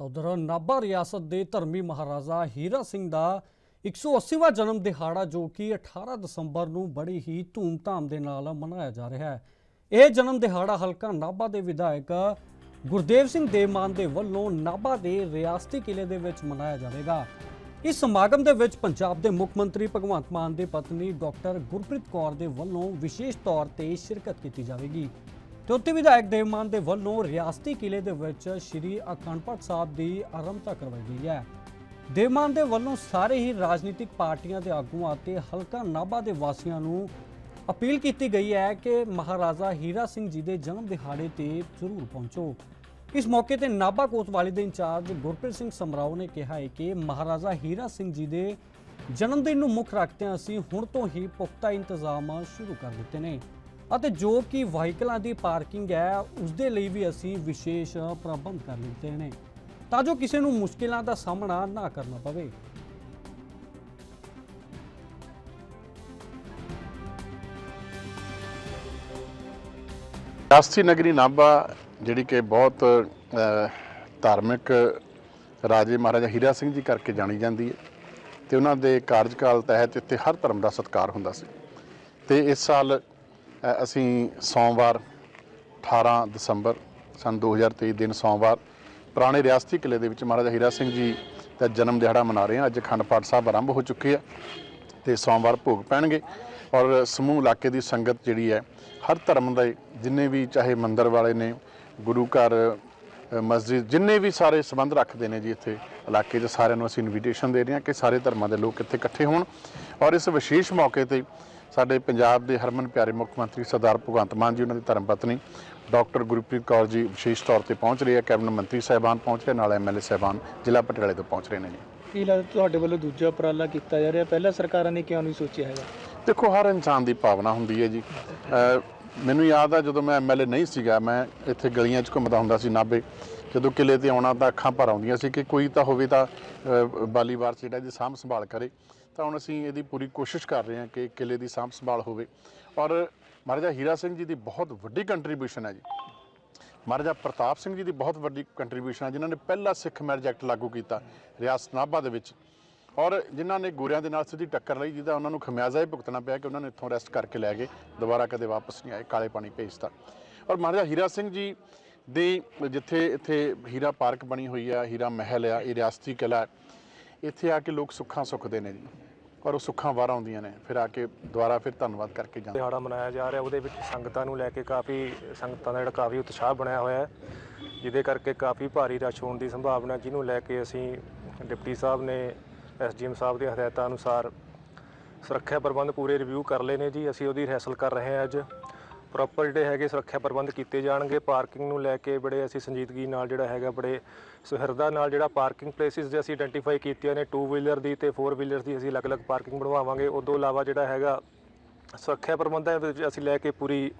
ਤਾਂ ਉਧਰ ਨਾਭਾ ਰਿਆਸਤ ਦੇ ਧਰਮੀ ਮਹਾਰਾਜਾ ਹੀਰਾ ਸਿੰਘ ਦਾ 180ਵਾਂ ਜਨਮ ਦਿਹਾੜਾ ਜੋ ਕਿ 18 ਦਸੰਬਰ ਨੂੰ ਬੜੀ ਹੀ ਧੂਮਧਾਮ ਦੇ ਨਾਲ ਮਨਾਇਆ ਜਾ ਰਿਹਾ ਹੈ। ਇਹ ਜਨਮ ਦਿਹਾੜਾ ਹਲਕਾ ਨਾਭਾ ਦੇ ਵਿਧਾਇਕ ਗੁਰਦੇਵ ਸਿੰਘ ਦੇਮਾਨ ਦੇ ਵੱਲੋਂ ਨਾਭਾ ਦੇ ਰਿਆਸਤੀ ਕਿਲੇ ਦੇ ਵਿੱਚ ਮਨਾਇਆ ਜਾਵੇਗਾ। ਇਸ ਸਮਾਗਮ ਦੇ ਵਿੱਚ ਪੰਜਾਬ ਦੇ ਮੁੱਖ ਮੰਤਰੀ ਭਗਵੰਤ ਮਾਨ ਦੀ ਪਤਨੀ ਡਾਕਟਰ ਗੁਰਪ੍ਰੀਤ ਕੌਰ ਦੇ ਵੱਲੋਂ ਵਿਸ਼ੇਸ਼ ਤੌਰ ਤੇ ਸ਼ਿਰਕਤ ਕੀਤੀ ਜਾਵੇਗੀ। ਤੇ ਉੱਥੇ ਵਿਧਾਇਕ ਦੇਵਮਾਨ ਦੇ ਵੱਲੋਂ ਰਿਆਸਤੀ ਕਿਲੇ ਦੇ ਵਿੱਚ ਸ੍ਰੀ ਅਖੰਡ ਪਾਠ ਸਾਹਿਬ ਦੀ ਆਰੰਭਤਾ ਕਰਵਾਈ ਗਈ ਹੈ। ਦੇਵਮਾਨ ਦੇ ਵੱਲੋਂ ਸਾਰੇ ਹੀ ਰਾਜਨੀਤਿਕ ਪਾਰਟੀਆਂ ਦੇ ਆਗੂਆਂ ਅਤੇ ਹਲਕਾ ਨਾਭਾ ਦੇ ਵਾਸੀਆਂ ਨੂੰ ਅਪੀਲ ਕੀਤੀ ਗਈ ਹੈ ਕਿ ਮਹਾਰਾਜਾ ਹੀਰਾ ਸਿੰਘ ਜੀ ਦੇ ਜਨਮ ਦਿਹਾੜੇ ਤੇ ਜ਼ਰੂਰ ਪਹੁੰਚੋ। ਇਸ ਮੌਕੇ ਤੇ ਨਾਭਾ ਕੋਤਵਾਲੀ ਦੇ ਇੰਚਾਰਜ ਗੁਰਪ੍ਰੀਤ ਸਿੰਘ ਸਮਰਾਓ ਨੇ ਕਿਹਾ ਹੈ ਕਿ ਮਹਾਰਾਜਾ ਹੀਰਾ ਸਿੰਘ ਜੀ ਦੇ ਜਨਮ ਦਿਨ ਨੂੰ ਮੁੱਖ ਰੱਖਦਿਆਂ ਅਸੀਂ ਹੁਣ ਤੋਂ ਹੀ ਪੁਖਤਾ ਇੰਤਜ਼ਾਮ ਸ਼ੁਰੂ ਕਰ ਦਿੱਤੇ ਨੇ। ਅਤੇ ਜੋ ਕਿ ਵਾਹੀਕਲਾਂ ਦੀ ਪਾਰਕਿੰਗ ਹੈ ਉਸ ਦੇ ਲਈ ਵੀ ਅਸੀਂ ਵਿਸ਼ੇਸ਼ ਪ੍ਰਬੰਧ ਕਰ ਲਿੱਤੇ ਨੇ। ਤਾਂ ਜੋ ਕਿਸੇ ਨੂੰ ਮੁਸ਼ਕਿਲਾਂ ਦਾ ਸਾਹਮਣਾ ਨਾ ਕਰਨਾ ਪਵੇ। ਰਾਸ਼ਟਰੀ ਨਗਰੀ ਨਾਭਾ, ਜਿਹੜੀ ਕਿ ਬਹੁਤ ਧਾਰਮਿਕ ਰਾਜੇ ਮਹਾਰਾਜਾ ਹੀਰਾ ਸਿੰਘ ਜੀ ਕਰਕੇ ਜਾਣੀ ਜਾਂਦੀ ਹੈ ਤੇ ਉਹਨਾਂ ਦੇ ਕਾਰਜਕਾਲ ਤਹਿਤ ਇੱਥੇ ਹਰ ਧਰਮ ਦਾ ਸਤਿਕਾਰ ਹੁੰਦਾ ਸੀ। ਤੇ ਇਸ ਸਾਲ ਅਸੀਂ ਸੋਮਵਾਰ 18 ਦਸੰਬਰ ਸਨ 2023 ਦਿਨ ਸੋਮਵਾਰ ਪੁਰਾਣੇ ਰਿਆਸਤੀ ਕਿਲੇ ਦੇ ਵਿੱਚ ਮਹਾਰਾਜਾ ਹੀਰਾ ਸਿੰਘ ਜੀ ਦਾ ਜਨਮ ਦਿਹਾੜਾ ਮਨਾ ਰਹੇ ਹਾਂ। ਅੱਜ ਅਖੰਡ ਪਾਠ ਸਾਹਿਬ ਆਰੰਭ ਹੋ ਚੁੱਕੇ ਆ ਤੇ ਸੋਮਵਾਰ ਭੋਗ ਪੈਣਗੇ ਔਰ ਸਮੂਹ ਇਲਾਕੇ ਦੀ ਸੰਗਤ ਜਿਹੜੀ ਹੈ, ਹਰ ਧਰਮ ਦੇ ਜਿੰਨੇ ਵੀ ਚਾਹੇ ਮੰਦਰ ਵਾਲੇ ਨੇ, ਗੁਰੂ ਘਰ ਮਸਜਿਦ, ਜਿੰਨੇ ਵੀ ਸਾਰੇ ਸੰਬੰਧ ਰੱਖਦੇ ਨੇ ਜੀ ਇੱਥੇ ਇਲਾਕੇ 'ਚ, ਸਾਰਿਆਂ ਨੂੰ ਅਸੀਂ ਇਨਵੀਟੇਸ਼ਨ ਦੇ ਰਹੇ ਹਾਂ ਕਿ ਸਾਰੇ ਧਰਮਾਂ ਦੇ ਲੋਕ ਇੱਥੇ ਇਕੱਠੇ ਹੋਣ ਔਰ ਇਸ ਵਿਸ਼ੇਸ਼ ਮੌਕੇ ਤੇ ਸਾਡੇ ਪੰਜਾਬ ਦੇ ਹਰਮਨ ਪਿਆਰੇ ਮੁੱਖ ਮੰਤਰੀ ਸਰਦਾਰ ਭਗਵੰਤ ਮਾਨ ਜੀ ਉਹਨਾਂ ਦੀ ਧਰਮ ਪਤਨੀ ਡਾਕਟਰ ਗੁਰਪ੍ਰੀਤ ਕੌਰ ਜੀ ਵਿਸ਼ੇਸ਼ ਤੌਰ ਤੇ ਪਹੁੰਚ ਰਹੇ ਆ। ਕੈਬਨਿਟ ਮੰਤਰੀ ਸਾਹਿਬਾਨ ਪਹੁੰਚ ਰਹੇ ਨਾਲ ਐਮਐਲਏ ਸਾਹਿਬਾਨ ਜ਼ਿਲ੍ਹਾ ਪਟਿਆਲੇ ਤੋਂ ਪਹੁੰਚ ਰਹੇ ਨੇ ਜੀ। ਕੀ ਲੱਗਦਾ ਤੁਹਾਡੇ ਵੱਲੋਂ ਦੂਜਾ ਉਪਰਾਲਾ ਕੀਤਾ ਜਾ ਰਿਹਾ? ਪਹਿਲਾਂ ਸਰਕਾਰਾਂ ਨੇ ਕਿਉਂ ਨਹੀਂ ਸੋਚਿਆ ਹੈਗਾ? ਦੇਖੋ ਹਰ ਇਨਸਾਨ ਦੀ ਭਾਵਨਾ ਹੁੰਦੀ ਹੈ ਜੀ। ਅਹ ਮੈਨੂੰ ਯਾਦ ਆ ਜਦੋਂ ਮੈਂ ਐਮਐਲਏ ਨਹੀਂ ਸੀਗਾ ਮੈਂ ਇੱਥੇ ਗਲੀਆਂ 'ਚ ਘੁੰਮਦਾ ਹੁੰਦਾ ਸੀ ਨਾਭੇ। ਜਦੋਂ ਕਿਲੇ ਤੇ ਆਉਣਾ ਤਾਂ ਅੱਖਾਂ ਭਰ ਆਉਂਦੀਆਂ ਸੀ ਕਿ ਕੋਈ ਤਾਂ ਹੋਵੇ ਤਾਂ ਅਹ, ਬਾਲੀਵਾਰ 'ਚ ਜਿਹੜਾ ਇਹਦੀ ਸਾਂਭ ਸੰਭਾਲ ਕਰੇ। ਤਾਂ ਹੁਣ ਅਸੀਂ ਇਹਦੀ ਪੂਰੀ ਕੋਸ਼ਿਸ਼ ਕਰ ਰਹੇ ਹਾਂ ਕਿ ਕਿਲੇ ਦੀ ਸਾਂਭ ਸੰਭਾਲ ਹੋਵੇ। ਔਰ ਮਹਾਰਾਜਾ ਹੀਰਾ ਸਿੰਘ ਜੀ ਦੀ ਬਹੁਤ ਵੱਡੀ ਕੰਟਰੀਬਿਊਸ਼ਨ ਹੈ ਜੀ। ਮਹਾਰਾਜਾ ਪ੍ਰਤਾਪ ਸਿੰਘ ਜੀ ਦੀ ਬਹੁਤ ਵੱਡੀ ਕੰਟਰੀਬਿਊਸ਼ਨ ਹੈ ਜਿਨ੍ਹਾਂ ਨੇ ਪਹਿਲਾ ਸਿੱਖ ਮੈਰਿਜ ਐਕਟ ਲਾਗੂ ਕੀਤਾ ਰਿਆਸਤ ਨਾਭਾ ਦੇ ਵਿੱਚ। ਔਰ ਜਿਨ੍ਹਾਂ ਨੇ ਗੋਰਿਆਂ ਦੇ ਨਾਲ ਸਿੱਧੀ ਟੱਕਰ ਲਈ ਜਿਹਦਾ ਉਹਨਾਂ ਨੂੰ ਖਮਿਆਜ਼ਾ ਹੀ ਭੁਗਤਣਾ ਪਿਆ ਕਿ ਉਹਨਾਂ ਨੇ ਇੱਥੋਂ ਅਰੈਸਟ ਕਰਕੇ ਲੈ ਗਏ ਦੁਬਾਰਾ ਕਦੇ ਵਾਪਸ ਨਹੀਂ ਆਏ ਕਾਲੇ ਪਾਣੀ ਭੇਜਤਾ। ਔਰ ਮਹਾਰਾਜਾ ਹੀਰਾ ਸਿੰਘ ਜੀ ਦੀ ਜਿੱਥੇ ਇੱਥੇ ਹੀਰਾ ਪਾਰਕ ਬਣੀ ਹੋਈ ਆ, ਹੀਰਾ ਮਹਿਲ ਆ, ਇਹ ਰਿਆਸਤੀ ਕਿਲਾ ਇੱਥੇ ਆ ਕੇ ਲੋਕ ਸੁੱਖਾਂ ਸੁੱਖਦੇ ਨੇ ਜੀ ਔਰ ਉਹ ਸੁੱਖਾਂ ਵਾਰ ਆਉਂਦੀਆਂ ਨੇ। ਫਿਰ ਆ ਕੇ ਦੁਬਾਰਾ ਫਿਰ ਧੰਨਵਾਦ ਕਰਕੇ ਜਾਂਦੇ ਦਿਹਾੜਾ ਮਨਾਇਆ ਜਾ ਰਿਹਾ, ਉਹਦੇ ਵਿੱਚ ਸੰਗਤਾਂ ਨੂੰ ਲੈ ਕੇ ਕਾਫੀ ਸੰਗਤਾਂ ਦਾ ਜਿਹੜਾ ਕਾਫੀ ਉਤਸ਼ਾਹ ਬਣਿਆ ਹੋਇਆ ਹੈ, ਜਿਹਦੇ ਕਰਕੇ ਕਾਫੀ ਭਾਰੀ ਰਸ਼ ਹੋਣ ਦੀ ਸੰਭਾਵਨਾ ਜਿਹਨੂੰ ਲੈ ਕੇ ਅਸੀਂ ਡਿਪਟੀ ਸਾਹਿਬ ਨੇ, ਐਸਡੀਐਮ ਸਾਹਿਬ ਦੇ ਹਦਾਇਤਾਂ ਅਨੁਸਾਰ ਸੁਰੱਖਿਆ ਪ੍ਰਬੰਧ ਪੂਰੇ ਰਿਵਿਊ ਕਰ ਲਏ ਨੇ ਜੀ। ਅਸੀਂ ਉਹਦੀ ਰਿਹਰਸਲ ਕਰ ਰਹੇ ਹਾਂ ਅੱਜ। ਪ੍ਰੋਪਰ ਜਿਹੜੇ ਹੈਗੇ ਸੁਰੱਖਿਆ ਪ੍ਰਬੰਧ ਕੀਤੇ ਜਾਣਗੇ। ਪਾਰਕਿੰਗ ਨੂੰ ਲੈ ਕੇ ਬੜੇ ਅਸੀਂ ਸੰਜੀਦਗੀ ਨਾਲ ਜਿਹੜਾ ਹੈਗਾ ਬੜੇ ਸੁਹਿਰਦਾ ਨਾਲ ਜਿਹੜਾ ਪਾਰਕਿੰਗ ਪਲੇਸਿਸ ਜੇ ਅਸੀਂ ਆਇਡੈਂਟੀਫਾਈ ਕੀਤੀਆਂ ਨੇ। 2 ਵੀਲਰ ਦੀ ਤੇ 4 ਵੀਲਰ ਦੀ ਅਸੀਂ ਅਲੱਗ-ਅਲੱਗ ਪਾਰਕਿੰਗ ਬਣਵਾਵਾਂਗੇ। ਉਸ ਤੋਂ ਇਲਾਵਾ ਜਿਹੜਾ ਹੈਗਾ ਸੁਰੱਖਿਆ ਪ੍ਰਬੰਧਾਂ ਵਿੱਚ ਅਸੀਂ ਲੈ ਕੇ ਪੂਰੀ